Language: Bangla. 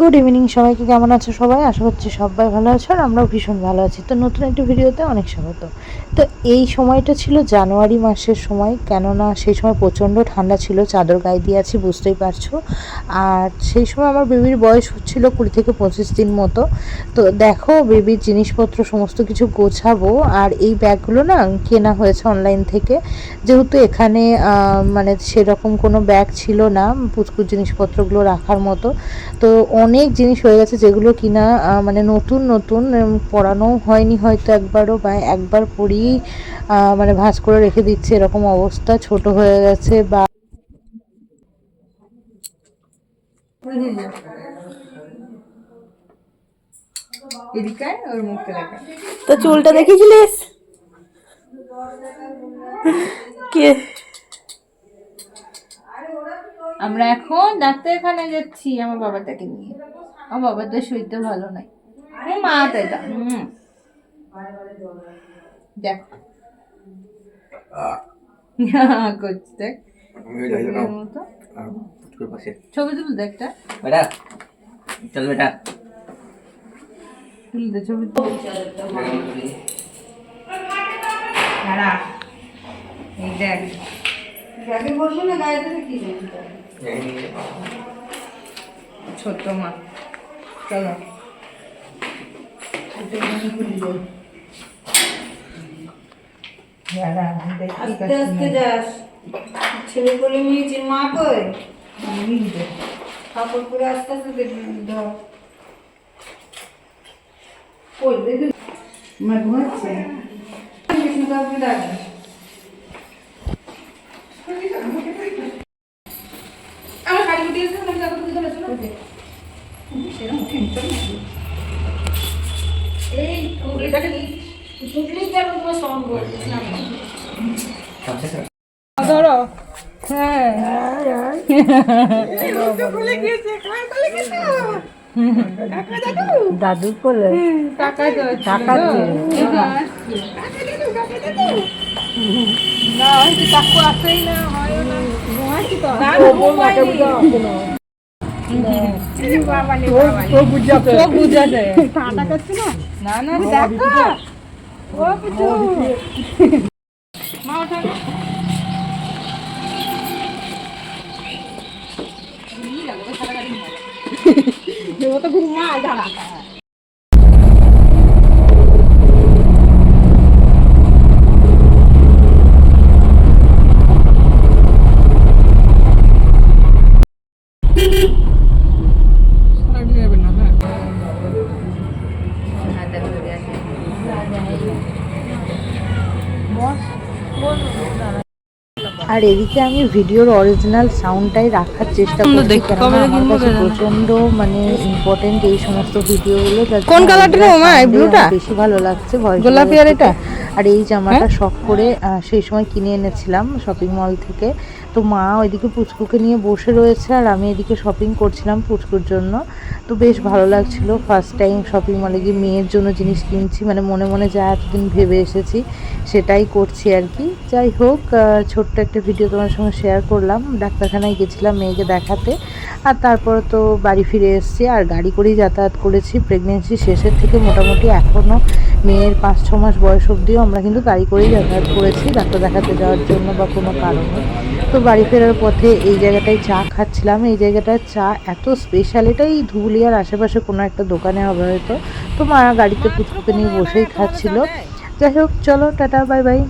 গুড ইভিনিং সবাইকে কেমন আছো সবাই? আশা করছি সবাই ভালো আছো আর আমরাও ভীষণ ভালো আছি। তো নতুন একটি ভিডিওতে অনেক স্বাগত। তো এই সময়টা ছিল জানুয়ারি মাসের সময়, কেননা সেই সময় প্রচণ্ড ঠান্ডা ছিল, চাদর গায়ে দিয়ে আছি, বুঝতেই পারছ। আর সেই সময় আমার বেবির বয়স হচ্ছিল কুড়ি থেকে পঁচিশ দিন মতো। তো দেখো বেবির জিনিসপত্র সমস্ত কিছু গোছাবো। আর এই ব্যাগগুলো না কেনা হয়েছে অনলাইন থেকে। যেহেতু এখানে মানে সেরকম কোনো ব্যাগ ছিল না, পুচকুর জিনিসপত্রগুলো রাখার মতো। তো অনেক জিনিস হয়ে গেছে যেগুলো কিনা মানে নতুন নতুন পরানোও হয়নি হয়তো একবারও বা একবার পরিয়েই আহ, মানে ভাঁজ করে রেখে দিচ্ছে এরকম অবস্থা ছোট হয়ে গেছে বা তো চুলটা দেখেছিলিস কে? আমরা এখন ডাক্তারখানা যাচ্ছি আমার বাবাটাকে নিয়ে। আমার বাবার তো শরীরটা ভালো নাই। মা তাই তা। হুম। দেখ। করছি দেখ। ছবি তুল দেখ বেটা চল বেটা। তুল দে ছবি। দাঁড়া। দেখ। গাড়ি বসবো না গাড়িতে কি ছোট্ট মা। চলো। আস্তে আস্তে যাস। ছেলে করে নিয়েছিস মা কই? কাপড় পরে আস্তে আস্তে ধর মা ঘুমাচ্ছে। কৃষ্ণ কাউকে ডাকবে আমার শাড়ি গুটিয়ে এসে আমি কাপড় দিতে পারছি না সেরকম টেনশন এই এটাকে শুকলি যাবে তোমার সঙ্গ ধরো। হ্যাঁ। দাদুর কোলে টাকা টাকা হয় ও বুঝাতে টাকা কাটছে না? না না রে দেখা ও কিছু মা ওঠা তো ঘুমা দাঁড়া আর এদিকে আমি ভিডিওর অরিজিনাল সাউন্ডটাই রাখার চেষ্টা করছি কেননা আমার কাছে প্রচণ্ড মানে ইম্পর্টেন্ট এই সমস্ত ভিডিওগুলো কোন কালারটা রে ওমা, এই ব্লুটা? বেশি ভালো লাগছে voice গোলাপি আর এটা? আর এই জামাটা শখ করে সেই সময় কিনে এনেছিলাম শপিং মল থেকে। তো মা ওইদিকে পুচকুকে নিয়ে বসে রয়েছে আর আমি এদিকে শপিং করছিলাম পুচকুর জন্য। তো বেশ ভালো লাগছিল। ফার্স্ট টাইম শপিং মলে গিয়ে মেয়ের জন্য জিনিস কিনছি মানে মনে মনে যা এতদিন ভেবে এসেছি সেটাই করছি আর কি। যাই হোক ছোট্ট একটা ভিডিও তোমার সঙ্গে শেয়ার করলাম। ডাক্তারখানায় গেছিলাম মেয়েকে দেখাতে। আর তারপর তো বাড়ি ফিরে এসেছি, আর গাড়ি করেই যাতায়াত করেছি। প্রেগনেন্সি শেষের থেকে মোটামুটি এখনও মেয়ের পাঁচ, ছ মাস বয়স অবধিও আমরা কিন্তু গাড়ি করেই যাতায়াত করেছি ডাক্তার দেখাতে যাওয়ার জন্য বা কোনো কারণে। তো বাড়ি ফেরার পথে এই জায়গাটায় চা খাচ্ছিলাম। এই জায়গাটার চা এত স্পেশাল এটাই ধুবুলিয়ার আশেপাশে কোনো একটা দোকানে হবে হয়তো। তো মা গাড়িতে পুচকুকে নিয়ে বসেই খাচ্ছিল। যাই হোক চলো টাটা বাই বাই।